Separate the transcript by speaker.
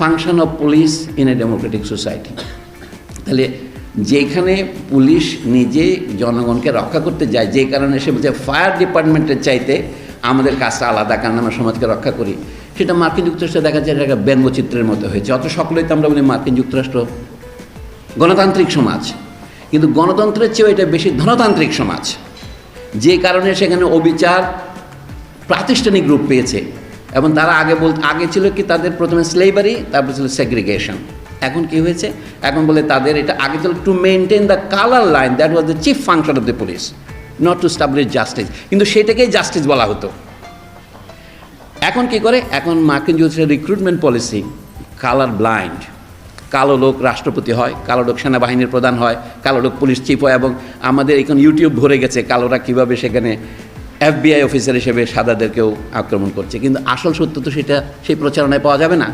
Speaker 1: Function of police in a democratic society তাহলে যেখানে police নিজে জনগণকে রক্ষা করতে যায়, যে কারণে সে বলছে ফায়ার ডিপার্টমেন্টের চাইতে আমাদের কাজটা আলাদা, কারণ আমরা সমাজকে রক্ষা করি। সেটা মার্কিন যুক্তরাষ্ট্রে দেখা যায়, এটা একটা ব্যঙ্গচিত্রের মতো হয়েছে। অত সকলেই তো আমরা বলি মার্কিন যুক্তরাষ্ট্র। গণতান্ত্রিক সমাজ। কিন্তু গণতন্ত্রের চেয়েও এটা বেশি ধনতান্ত্রিক সমাজ। যে কারণে সেখানে অবিচার, প্রাতিষ্ঠানিক রূপ পেয়েছে। এবং তারা আগে বল, আগে ছিল কি তাদের প্রথমে স্লেভারি তারপর ছিল সেগ্রিগেশন এখন কি হয়েছে? এখন বলে তাদের এটা, আগে ছিল to maintain the colour line that was the chief function of the police not to establish justice কিন্তু সেটাকেই জাস্টিস বলা হতো। এখন কি করে? এখন মার্কিন যুক্তরাষ্ট্রের রিক্রুটমেন্ট পলিসি কালার ব্লাইন্ড কালো লোক রাষ্ট্রপতি হয়, কালো লোক সেনাবাহিনীর প্রধান হয়, কালো লোক পুলিশ চিফ হয়, এবং আমাদের এখন ইউটিউব ভরে গেছে কালোরা কীভাবে সেখানে এফবিআই অফিসার হিসেবে সাদাদেরকেও আক্রমণ করছে। কিন্তু আসল সত্য তো সেটা সেই প্রচারণায় পাওয়া যাবে না।